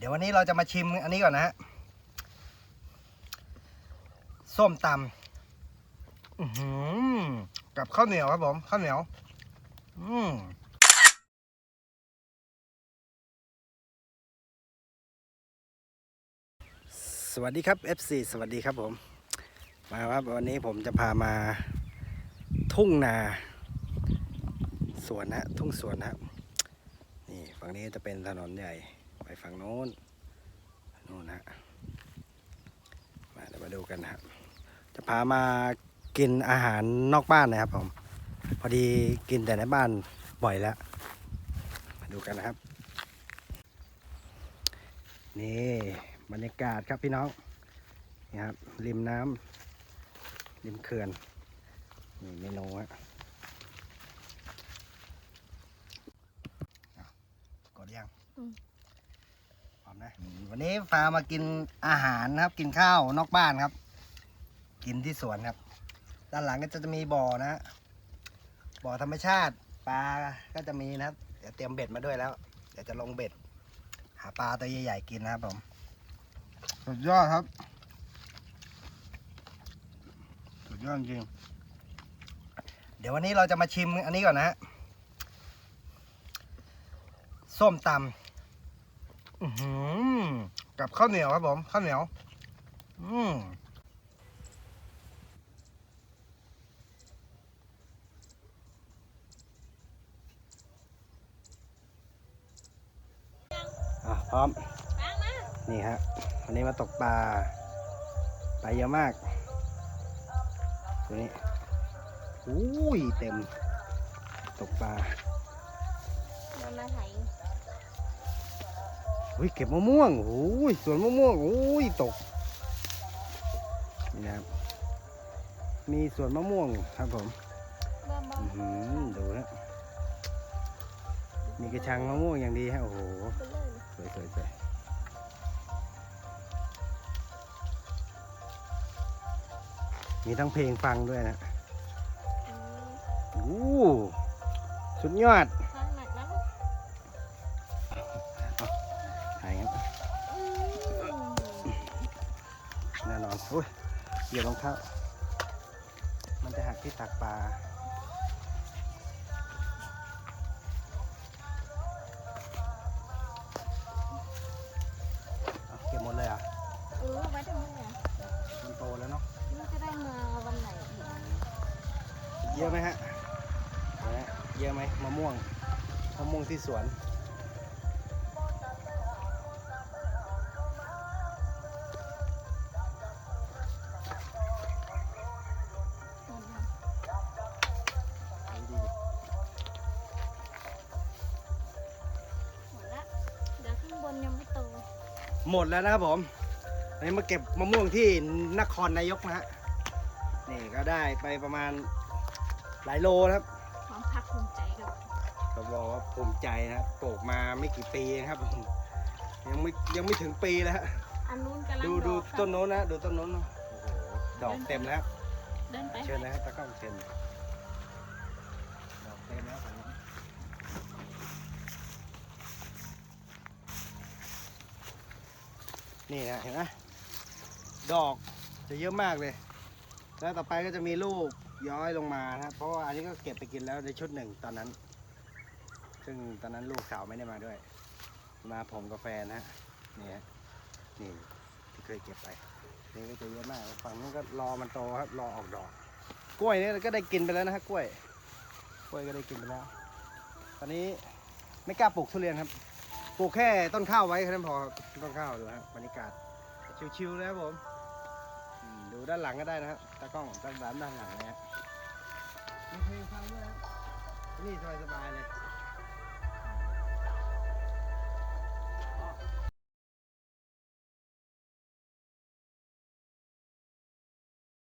เดี๋ยววันนี้เราจะมาชิมอันนี้ก่อนนะฮะส้มตำกับข้าวเหนียวครับผมข้าวเหนียว อืมสวัสดีครับ FC สวัสดีครับผม มาครับวันนี้ผมจะพามาทุ่งนาสวนนะฮะทุ่งสวนนะครับนี่ฝั่งนี้จะเป็นถนนใหญ่ ไปฝั่งโน้นโน้นนะฮะมาเดี๋ยวมาดูกันนะครับ จะพามากินอาหารนอกบ้านนะครับผมพอดีกินแต่ในบ้านบ่อยแล้ว มาดูกันนะครับ นี่บรรยากาศครับพี่น้องนี่ครับริมน้ำริมเขื่อนนี่เมนูฮะอะกดยังอืม นะวันนี้พามากินอาหารนะครับ กินข้าวนอกบ้านครับ กินที่สวนครับ ด้านหลังก็จะมีบ่อนะฮะบ่อธรรมชาติปลาก็จะมีนะครับเดี๋ยวเตรียมเบ็ดมาด้วยแล้วเดี๋ยวจะลงเบ็ด หาปลาตัวใหญ่ๆกินนะครับผมสุดยอดครับสุดยอดจริงเดี๋ยววันนี้เราจะมาชิมอันนี้ก่อนนะฮะส้มตำอื้อหือ กับข้าวเหนียวครับผมข้าวเหนียว อืมอะพร้อม นี่ฮะวันนี้มาตกปลาปลาเยอะมากตัวนี้อุ้ยเต็ม ตกปลามันมาไถอุ้ย เก็บมะม่วงโอ้ยสวนมะม่วงโอ้ยตกนี่นะครับมีสวนมะม่วงครับผมหือดูนะมีกระชังมะม่วงอย่างดีฮะโอ้โหสวยสวยสวยมีทั้งเพลงฟังด้วยนะอู้สุดยอด อนอุ้ยเหยียบรองเท้า มันจะหักที่ตักปลาเอาเก็บหมดเลยเหรอะเออไว้ทำไมอะมันโตแล้วเนาะมันจะได้มาวันไหนอีกเยอะไหมฮะเห็นไหมเยอะไหมมะม่วงมะม่วงที่สวน หมดแล้วนะครับผมอันนี้มาเก็บมะม่วงที่นครนายกนะฮะนี่ก็ได้ไปประมาณหลายโลนะครับความภาคภูมิใจกับก็บอกว่าภูมิใจนะครับปลูกมาไม่กี่ปีนะครับยังไม่ยังไม่ถึงปีแล้วฮะอันนู้นกำลังดูดดูอกครับต้นโน้นนะดูต้นโน้นนะโอ้โหดอกเต็มแล้ว เดินไป เชิญนะฮะตะกล้องเชิญดอกเต็มแล้วฝั่งนู้น นี่นะเห็นไหมดอกจะเยอะมากเลย แล้วต่อไปก็จะมีลูกย้อยลงมานะครับเพราะว่าอันนี้ก็เก็บไปกินแล้วในชุดหนึ่งตอนนั้น ซึ่งตอนนั้นลูกสาวไม่ได้มาด้วย มาผมกาแฟนนะฮะนี่ฮะนี่ที่เคยเก็บไปนี่ก็จะเยอะมากฝั่งนู้นก็รอมันโตครับรอออกดอก กล้วยนี่ก็ได้กินไปแล้วนะฮะกล้วย กล้วยก็ได้กินไปแล้ว ตอนนี้ไม่กล้าปลูกทุเรียนครับ ปลูกแค่ต้นข้าวไว้แค่นั้นพอครับต้นข้าวดูฮะบรรยากาศชิวๆเลยครับผมอืมดูด้านหลังก็ได้นะครับตากล้องด้านหลังด้านหลังนะฮะมีเพลงฟังด้วยนะนี่สบายๆเลย